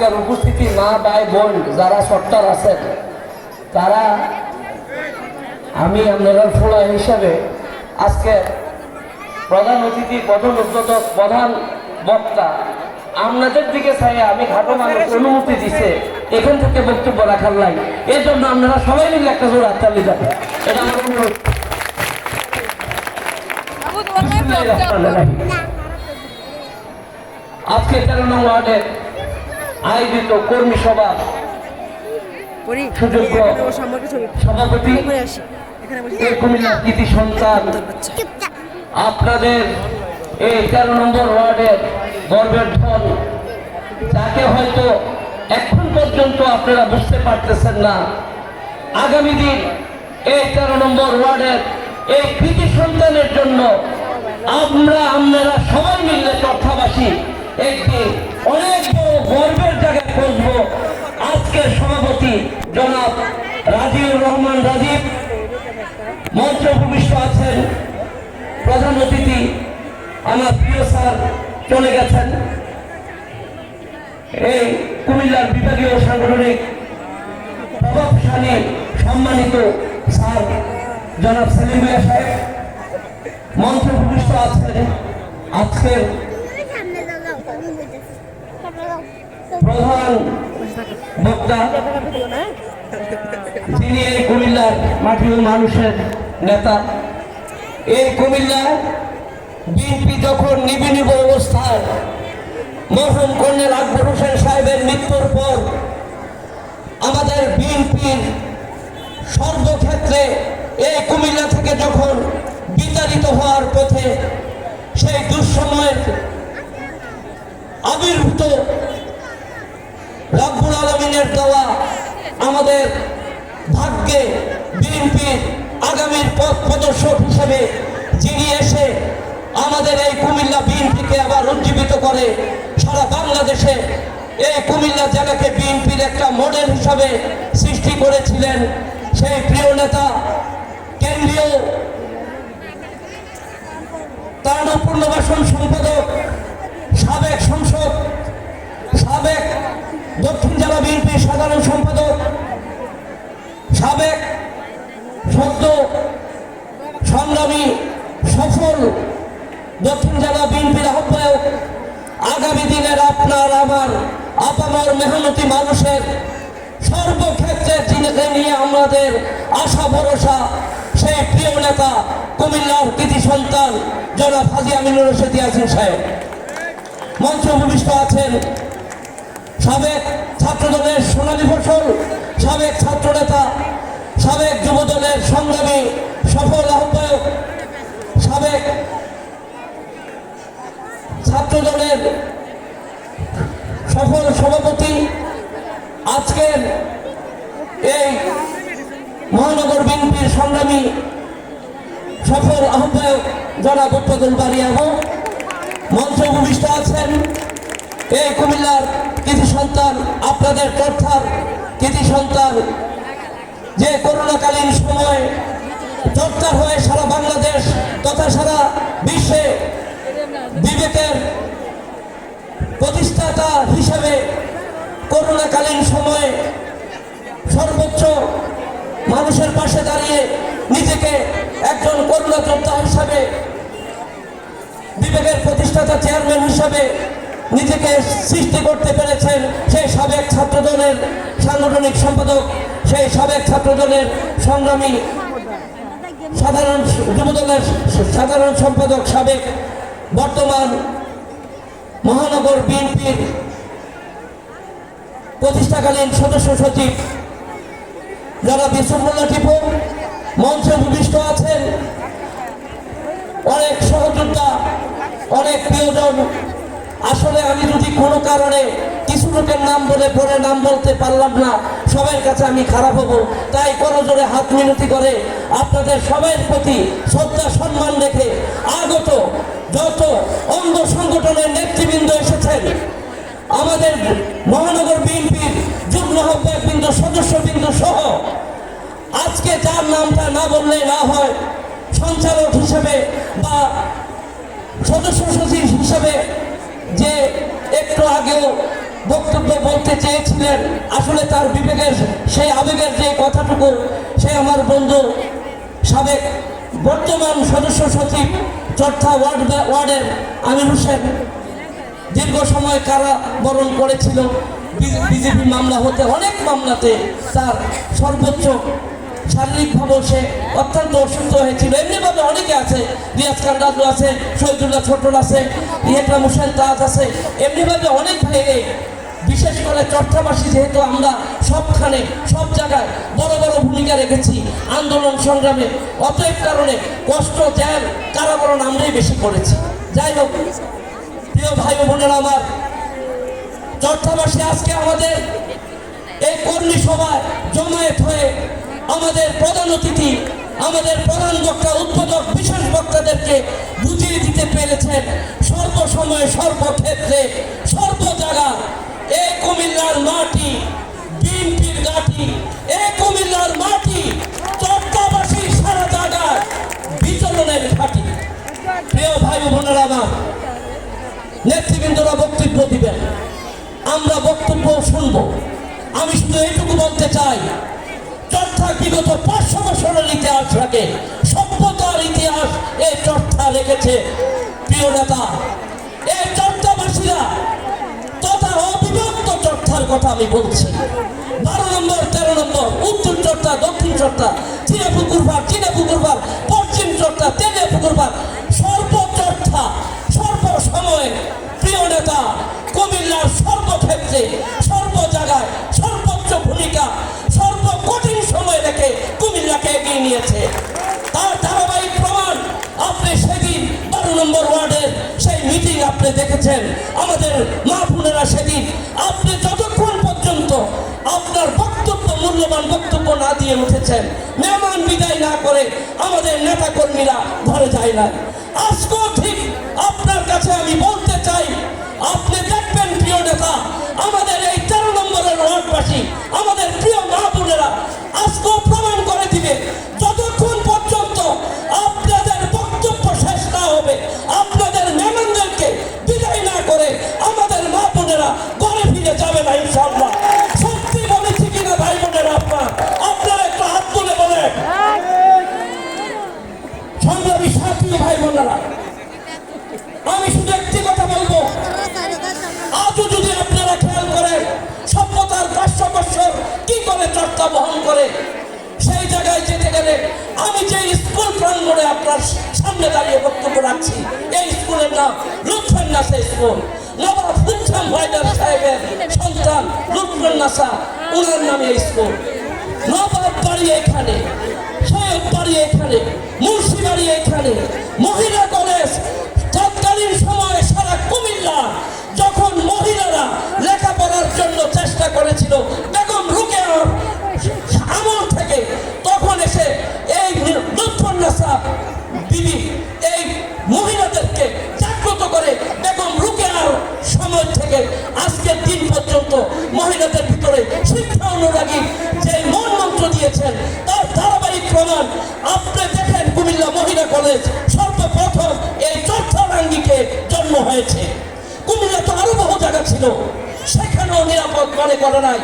আজকের উপস্থিতি মা ভাই বোন যারা সত্তর আছেন তারা আমি আপনারা ফোড়া হিসাবে আজকে প্রধান অতিথি প্রধান উদ্বোধক প্রধান বক্তা আপনাদের দিকে চাই আমি ঘাটো মানুষ অনুমতি দিছে এখান থেকে বক্তব্য রাখার লাই এর জন্য আপনারা সবাই মিলে একটা জোর হাততালি দেবেন এটা আমার অনুরোধ। আজকে তেরো নং ওয়ার্ডের আয়োজিত কর্মী সভা। সুযোগ্য সভাপতি কৃতি সন্তান। আপনাদের এই তেরো নম্বর ওয়ার্ডের গর্বের ধন যাকে হয়তো এখন পর্যন্ত আপনারা বুঝতে পারতেছেন না আগামী দিন এই তেরো নম্বর ওয়ার্ডের এই কৃতি সন্তানের জন্য আমরা আপনারা সবাই মিলে চর্চাবাসী একদিন অনেক জনাব রাজিউর রহমান রাজীব মঞ্চ ভূমিষ্ঠ আছেন প্রধান অতিথি আমার প্রিয় স্যার চলে গেছেন। এই কুমিল্লার বিভাগীয় সাংগঠনিক প্রভাবশালী সম্মানিত স্যার জনাব সেলিম মিয়া সাহেব মঞ্চ ভূমিষ্ঠ আছেন আজকের প্রধান বক্তা যিনি এই কুমিল্লার মাটি ও মানুষের নেতা। এই কুমিল্লা বিএনপি যখন নিবি নিব অবস্থায় মরহুম কর্নেল আকবর হোসেন সাহেবের মৃত্যুর পর আমাদের বিএনপির সর্বক্ষেত্রে এই কুমিল্লা থেকে যখন বিতাড়িত হওয়ার পথে সেই দুঃসময়ের আবির্ভূত রব্বুল আলমিনের দেওয়া আমাদের ভাগ্যে বিএনপির আগামীর পথ প্রদর্শক হিসেবে যিনি এসে আমাদের এই কুমিল্লা বিএনপিকে আবার উজ্জীবিত করে, সারা বাংলাদেশে এই কুমিল্লা জেলাকে বিএনপির একটা মডেল হিসাবে সৃষ্টি করেছিলেন সেই প্রিয় নেতা কেন্দ্রীয় তার পুনর্বাসন সম্পাদক সাবেক সংসদ সাবেক দক্ষিণ জেলা বিএনপির সাধারণ সম্পাদক সাবেক সদ্য সংগ্রামী সফল দক্ষিণ জেলা বিএনপির আহ্বায়ক, আগামী দিনের আপনার আমার আপামর মেহনতি মানুষের সর্বক্ষেত্রে যিনিকে নিয়ে আমাদের আশা ভরসা সেই প্রিয় নেতা কুমিল্লার কৃতি সন্তান জনাব হাজি আমিনুর রশিদ ইয়াসিন সাহেব। মঞ্চ ভূমিষ্ঠ আছেন সাবেক ছাত্রদলের সোনালী ফসল, সাবেক ছাত্রনেতা, সাবেক যুবদলের সংগ্রামী সফল আহ্বায়ক, সাবেক ছাত্রদলের সফল সভাপতি আজকের এই মহানগর বিএনপির সংগ্রামী সফল আহ্বায়ক জনাব উৎপাদন বাড়িয়াবো মঞ্চ ভূমিষ্ঠ আছেন। এই কুমিল্লার কৃতি সন্তান, আপনাদের প্রথার কৃতি সন্তান, যে করোনাকালীন সময় চর্চা হয়ে সারা বাংলাদেশ তথা সারা বিশ্বে বিবেকের প্রতিষ্ঠাতা হিসেবে করোনাকালীন সময়ে সর্বোচ্চ মানুষের পাশে দাঁড়িয়ে নিজেকে একজন করোনা যোদ্ধা হিসাবে, বিবেকের প্রতিষ্ঠাতা চেয়ারম্যান হিসাবে নিজেকে সৃষ্টি করতে পেরেছেন সেই সাবেক ছাত্রদলের সাংগঠনিক সম্পাদক, সেই সাবেক ছাত্রদলের সংগ্রামী সাধারণ যুবদলের সাধারণ সম্পাদক সাবেক বর্তমান মহানগর বিএনপির প্রতিষ্ঠাকালীন সদস্য সচিব যারা বিশ্বমোল্লা টিপু মঞ্চে ভূমিষ্ঠ আছেন, অনেক সহযোদ্ধা, অনেক প্রিয়জন। আসলে আমি যদি কোনো কারণে কিছু লোকের নাম বলে পরে নাম বলতে পারলাম না সবার কাছে আমি খারাপ হব। তাই কোনো জোরে হাত মিনতি করে আপনাদের সবার প্রতি শ্রদ্ধা, সম্মান রেখে আগত যত অঙ্গ সংগঠনের নেতৃবৃন্দ এসেছেন, আমাদের মহানগর বিএনপির যুগ্ম আহ্বায়কবৃন্দ, সদস্যবৃন্দ সহ, আজকে যার নামটা না বললে না হয়, সঞ্চালক হিসেবে বা সদস্য সচিব হিসেবে যে একটু আগেও বক্তব্য বলতে চেয়েছিলেন। আসলে তার বিবেকের সেই আবেগের যে কথাটুকু, সে আমার বন্ধু সাবেক বর্তমান সদস্য সচিব চর্থা ওয়ার্ড ওয়ার্ডের আমির হোসেন। দীর্ঘ সময় কারা বরণ করেছিল বিজেপি মামলা হতে অনেক মামলাতে তার সর্বোচ্চ শারীরিকভাবেও সে অত্যন্ত অসুস্থ হয়েছিল। এমনিভাবে অনেকে আছে, রিয়াজ খান রাজু আছে, শহীদুল্লাহ ছোটন আছে ইয়েকরাম হোসেন তাজ আছে। এমনিভাবে অনেক ভাইয়ে বিশেষ করে চট্টাবাসী যেহেতু আমরা সবখানে, সব জায়গায় বড় বড় ভূমিকা রেখেছি আন্দোলন সংগ্রামে, অতএব কারণে কষ্ট জ্যাল কারাবরণ আমরাই বেশি করেছি। যাই হোক, প্রিয় ভাই বোনেরা আমার চট্টাবাসী আজকে আমাদের এই কর্মী সভায় জমায়েত হয়ে আমাদের প্রধান অতিথি, আমাদের প্রধান বক্তা, উদ্বোধক, বিশেষ বক্তাদেরকে বুঝিয়ে দিতে পেরেছেন সর্বসময়ে, সর্বক্ষেত্রে সর্ব জায়গা এই কুমিল্লার মাটি বিএনপির গাঠি এই কুমিল্লার মাটি চট্টাবাসী সারা জায়গায় বিচরণের ঘাটি। প্রিয় ভাই বোনেরা আমার, নেতৃবৃন্দরা বক্তব্য দিবেন। আমরা বক্তব্য শুনব। আমি শুধু এইটুকু বলতে চাই চর্চা বিগত পাঁচশো বছরের ইতিহাস রাখে সভ্যতার ইতিহাস এই চর্চা রেখেছে। প্রিয় নেতা, এই চর্চাবাসীরা চর্চার কথা আমি বলছি। বারো নম্বর, তেরো নম্বর, উত্তর চর্চা দক্ষিণ চর্চা চীনা পুকুরবার চীনা পুকুরবার পশ্চিম চর্চা তেলে পুকুরবার সর্বচর্চা সর্ব সময়ে প্রিয় নেতা, কুমিল্লার সর্বক্ষেত্রে, সর্ব জায়গায় সর্বোচ্চ ভূমিকা, সর্ব কঠিন সময় রেখে কুমিল্লাকে এগিয়ে নিয়েছে। তার ধারাবাহিক প্রমাণ আপনি সেদিন বারো নম্বর ওয়ার্ডের সেই মিটিং আপনি দেখেছেন। আমাদের মা বোনেরা সেদিন মূল্যবান বক্তব্য না দিয়ে উঠেছেন। মেহমান বিদায় না করে আমাদের নেতা কর্মীরা ঘরে যায় না। আজকেও ঠিক আপনার কাছে আমি বলতে চাই, আপনি দেখবেন প্রিয় নেতা, আমাদের এই তেরো নম্বরের ওয়ার্ডবাসী, আমাদের প্রিয় মা বোনেরা আজকেও প্রমাণ করে দিবে যতক্ষণ চর্চা বহন করে, সেই জায়গায় যেতে গেলে আমি যে স্কুল প্রাঙ্গণে আপনার সামনে দাঁড়িয়ে বক্তব্য রাখছি, এই স্কুলের নাম লুৎফেন স্কুল। নবাব হুসাম হায়দার সাহেবের সন্তান লুৎফেন নাসা ওনার নামে এই স্কুল। নবাব বাড়ি এখানে সৈয়দ বাড়ি এখানে, মুন্সি বাড়ি এখানে, মহিলা কলেজ, তৎকালীন সময়ে সারা কুমিল্লা, যখন মহিলারা লেখাপড়ার জন্য চেষ্টা করেছিল, বেগম রুকেয়ার আমল থেকে তখন এসে এই লুৎফন্নাসা বিবি, এই মহিলাদেরকে জাগ্রত করে বেগম রুকেয়ার সময় থেকে আজকের দিন পর্যন্ত মহিলাদের ভিতরে শিক্ষা অনুরাগী যে মন মন্ত্র দিয়েছেন, তার ধারাবাহিক প্রমাণ আপনি দেখেন কুমিল্লা মহিলা কলেজ সর্বপ্রথম এই চর্চারাঙ্গিকে জন্ম হয়েছে। কুমিল্লা তো আরও বহু জায়গা ছিল, সেখানেও নিরাপদ মনে করে নাই।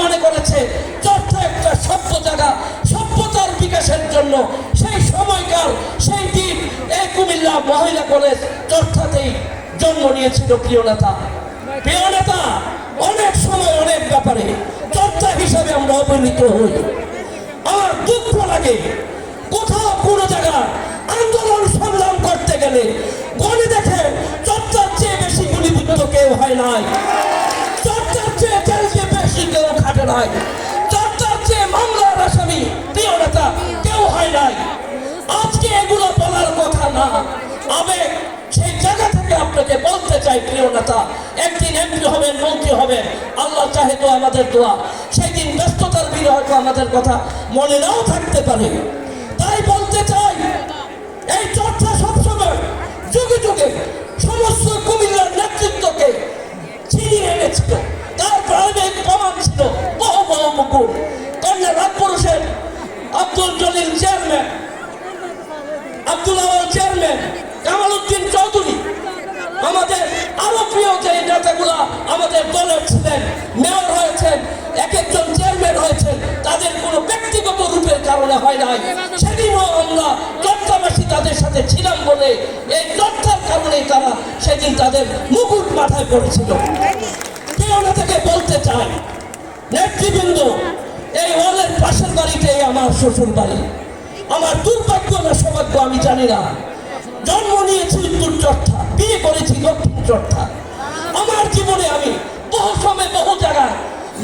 মনে করেছে চর্চা একটা সভ্য জায়গা, সভ্যতার বিকাশের জন্য। সেই সময়কার, সেই দিন এই কুমিল্লা মহিলা কলেজ চর্চাতেই জন্ম নিয়েছিল প্রিয় নেতা। প্রিয় নেতা, অনেক সময় অনেক ব্যাপারে চর্চা হিসাবে আমরা অবনীত হই। আমার দুঃখ লাগে, কোথাও কোনো জায়গায় আন্দোলন সংগ্রাম করতে গেলে গণে দেখে চর্চার চেয়ে বেশি গুলিবিদ্ধ কেউ হয় নাই। নাই। চর্চার চেয়ে মামলার আসামি, প্রিয় নেতা, কেউ হয় নাই। আজকে এগুলো বলার কথা না। আবেগ সেই জায়গা থেকে আপনাকে বলতে চাই, প্রিয় নেতা, একদিন এমপি হবেন, মন্ত্রী হবেন, আল্লাহ চাহে তো আমাদের দোয়া। সেই দিন ব্যস্ততার ভিড়ে হয়তো আমাদের কথা মনে নাও থাকতে পারে। তাই বলতে চাই, এই চর্চা সবসময়, যুগে যুগে সমস্ত কুমিল্লার নেতৃত্বকে ছিনিয়ে এনেছিল। ছিল বহু বহু মুকুল। কন্যা রাজপুরুষের আব্দুল জলিল চেয়ারম্যান আব্দুল আওয়াল চেয়ারম্যান কামাল উদ্দিন চৌধুরী। আমাদের আরও প্রিয় যে নেতাগুলা আমাদের দলের ছিলেন মেয়র হয়েছেন, এক একজন চেয়ারম্যান হয়েছেন, তাদের কোনো ব্যক্তিগত রূপের কারণে হয় নাই। সেদিনও আমরা চট্টাবাসী তাদের সাথে ছিলাম বলে এই চর্চার কারণেই তারা সেদিন তাদের মুকুট মাথায় পড়েছিল। কেউ না থেকে বলতে চায়। নেতৃবৃন্দ, এই ওয়ালের পাশের বাড়িতে আমার শ্বশুর বাড়ি আমার দুর্ভাগ্য না সৌভাগ্য আমি জানি না। জন্ম নিয়েছি উত্তর চর্থা বিয়ে করেছি দক্ষিণ চর্থা আমার জীবনে আমি বহু সময় বহু জায়গায়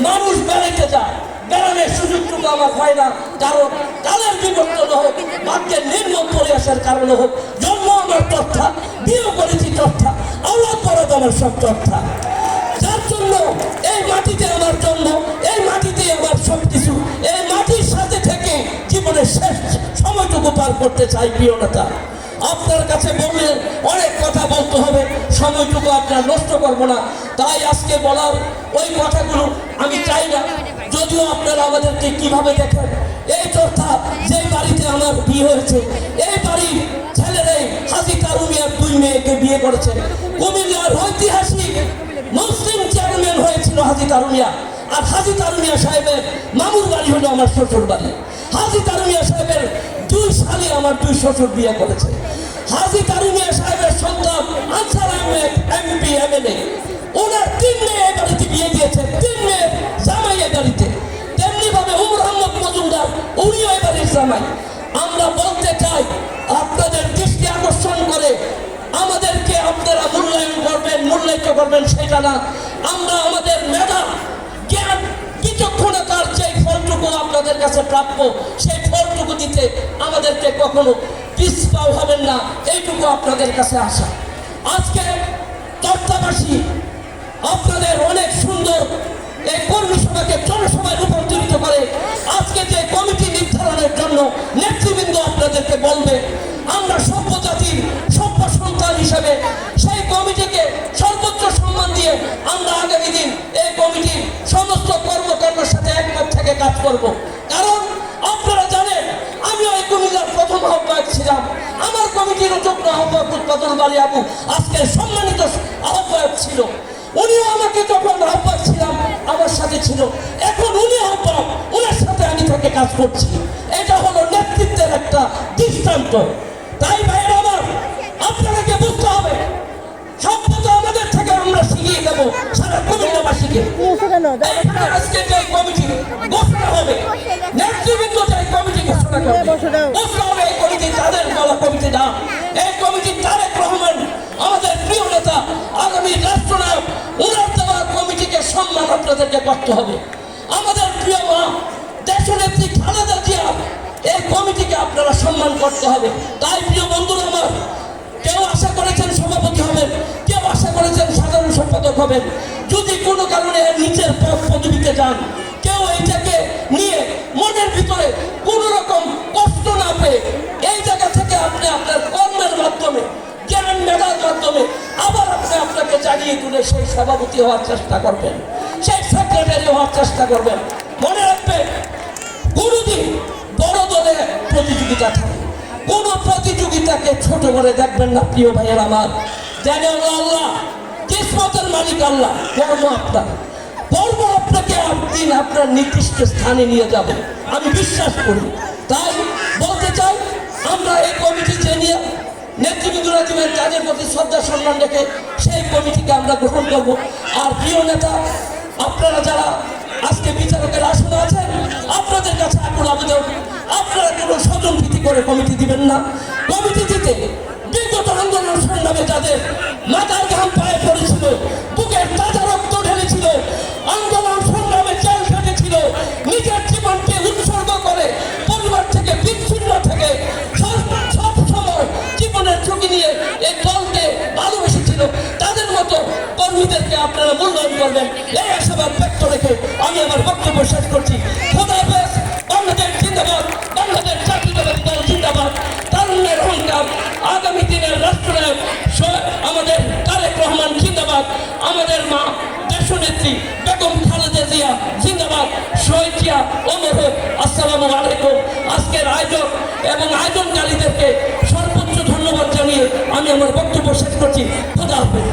মানুষ বেড়াইতে যায় বেড়ানোর সুযোগটুকু আমার হয় না। কারণ কালের বিবর্তন হোক, ভাগ্যের নির্মম পরিহাসের কারণে হোক, জন্ম আমার চর্থা বিয়ে করেছি চর্থা আল্লাহ পরত আমার সব চর্থা যার জন্য সময়টুকু পার করতে চাই, প্রিয় নেতা। আপনার কাছে বললে অনেক কথা বলতে হবে, সময়টুকু আপনার নষ্ট করব না। তাই আজকে বলার ওই কথাগুলো আমি চাই না। যদিও আপনারা আমাদেরকে কীভাবে দেখেন, এই চর্চা যে বাড়িতে আমার বিয়ে হয়েছে, এই বাড়ির ছেলেরাই হাজি কারুমিয়ার দুই মেয়েকে বিয়ে করেছে। কুমিল্লার ঐতিহাসিক মুসলিম চেয়ারম্যান হয়েছিল হাজি তারুমিয়া। আর হাজি তারুমিয়া সাহেবের মামুর বাড়ি হলো আমার শ্বশুর বাড়ি হাজি তারুমিয়া সাহেবের দুই সালে আমার দুই শ্বশুর বিয়ে করেছে। হাজি তারুমিয়া সাহেবের সন্তান আনসার আহমেদ, এমপি, এমএলএ। ওনার তিন মেয়ে বাড়িতে বিয়ে দিয়েছে, তিন মেয়ে জামাই এই বাড়িতে। তেমনি ভাবে উমর আহমদ মজুমদার, উনিও এই বাড়ির জামাই। আমরা বলতে চাই, আপনাদের দৃষ্টি আকর্ষণ করে আমাদেরকে আপনারা মূল্যায়ন করবেন, মূল্যায়িত করবেন, সেটা না। আমরা আমাদের মেধা জ্ঞান বিচক্ষণতার যে ফলটুকু আপনাদের কাছে প্রাপ্য সেই ফলটুকু দিতে আমাদেরকে কখনো পিছপাও হবেন না। এইটুকু আপনাদের কাছে আসা আজকে চর্চাবাসী আপনাদের অনেক সুন্দর এই কর্মী সভাকে জনসভায় রূপান্তরিত করে আজকে যে কমিটি নির্ধারণের জন্য নেতৃবৃন্দ আপনাদেরকে বলবে, আমরা সভ্য জাতির সভ্য সন্তান হিসেবে সেই কমিটিকে সর্বোচ্চ সম্মান দিয়ে আমরা আগামী দিন এই কমিটির সমস্ত কর্মকর্তার সাথে একমত থেকে কাজ করব কারণ আপনারা জানেন আমি ওই কুমিল্লার প্রথম আহ্বায়ক ছিলাম। আমার কমিটির যুগ্ম আহ্বায়ক উৎপাদন বাড়ি আবু। আজকের সম্মানিত আহ্বায়ক ছিল। উনিও আমাকে যখন আহ্বায়ক ছিলাম, আমার সাথে ছিল। এখন উনি আহ্বায়ক। ওনার সাথে আমি থেকে কাজ করছি। এটা হলো নেতৃত্বের একটা দৃষ্টান্ত। তাই ভাইয়ের আমার, আপনাদেরকে বুঝতে হবে সভ্যতা আমাদের থেকে আমরা শিখিয়ে দেবো। সারা আজকে যে হবে নেতৃবৃন্দ যে হ্যাঁ, বসে দাও। ঘোষণা হবে এই কমিটি তাদের বলা কমিটি না। এই কমিটি তারেক রহমান আমাদের প্রিয় নেতা আগামী রাষ্ট্রনায়ক উনার দেওয়া কমিটিকে সম্মান আপনাদেরকে করতে হবে। আমাদের প্রিয় মা দেশনেত্রী খালেদা জিয়া এই কমিটিকে আপনারা সম্মান করতে হবে। তাই প্রিয় বন্ধুরা আমার কেউ আশা করেছেন সম্পাদক হবেন। যদি কোনো কারণে নিচের পদ পদবিতে যান, কেউ এইটাকে নিয়ে মনের ভিতরে কোনো রকম কষ্ট না পেয়ে এই জায়গা থেকে আপনি আপনার কর্মের মাধ্যমে, জ্ঞান মেধার মাধ্যমে আবার আপনি আপনাকে জানিয়ে তুলে সেই সভাপতি হওয়ার চেষ্টা করবেন, সেই সেক্রেটারি হওয়ার চেষ্টা করবেন। মনে রাখবেন কোনোদিন বড় দলে প্রতিযোগিতা থাকে। কোন প্রতিযোগিতাকে ছোট করে দেখবেন না, প্রিয় ভাইয়ের আমার। জানে আল্লাহ কিসমতের মালিক আল্লাহ কর্ম আপনার কর্ম আপনাকে একদিন আপনার নির্দিষ্ট স্থানে নিয়ে যাবে। আমি বিশ্বাস করি। তাই বলতে চাই, আমরা এই কমিটি যে নিয়ে নেতৃবৃন্দরা দিবেন তাদের প্রতি শ্রদ্ধা, সম্মান রেখে সেই কমিটিকে আমরা গ্রহণ করব। আর প্রিয় নেতা, আপনারা যারা আজকে বিচারকের আসনে আছেন, আপনাদের কাছে এখন আবেদন, আপনারা কোনো স্বজন ভীতি করে কমিটি দিবেন না। কমিটি দিতে বিগত আন্দোলন সংগ্রামে যাদের মাথার ঘাম পায়ে পড়েছিল, বুকের তাজা রক্ত ঢেলেছিল, আন্দোলন সংগ্রামে জেল খেটেছিল নিজের জীবনকে উৎসর্গ করে পরিবার থেকে, বিচ্ছিন্ন থেকে সব- সময় জীবনের ঝুঁকি নিয়ে এই দলকে ভালোবেসেছিল। তাদের মতো কর্মীদেরকে আপনারা মূল্যায়ন করবেন। এই আশাবাদ ব্যক্ত রেখে আমি আমার বক্তব্য শেষ করছি। খোদা হাফেজ, বাংলাদেশ জিন্দাবাদ, বাংলাদেশ জাতীয়তাবাদী দল জিন্দাবাদ। তারুণ্যের অহংকার আগামী দিনের রাষ্ট্রনায়ক জিন্দাবাদ। আমাদের মা, দেশনেত্রী বেগম খালেদা জিয়া, জিন্দাবাদ। শহীদ জিয়া অমর আসসালামু আলাইকুম। আজকের আয়োজক এবং আয়োজনকারীদেরকে সর্বোচ্চ ধন্যবাদ জানিয়ে আমি আমার বক্তব্য শেষ করছি। খোদা হাফেজ।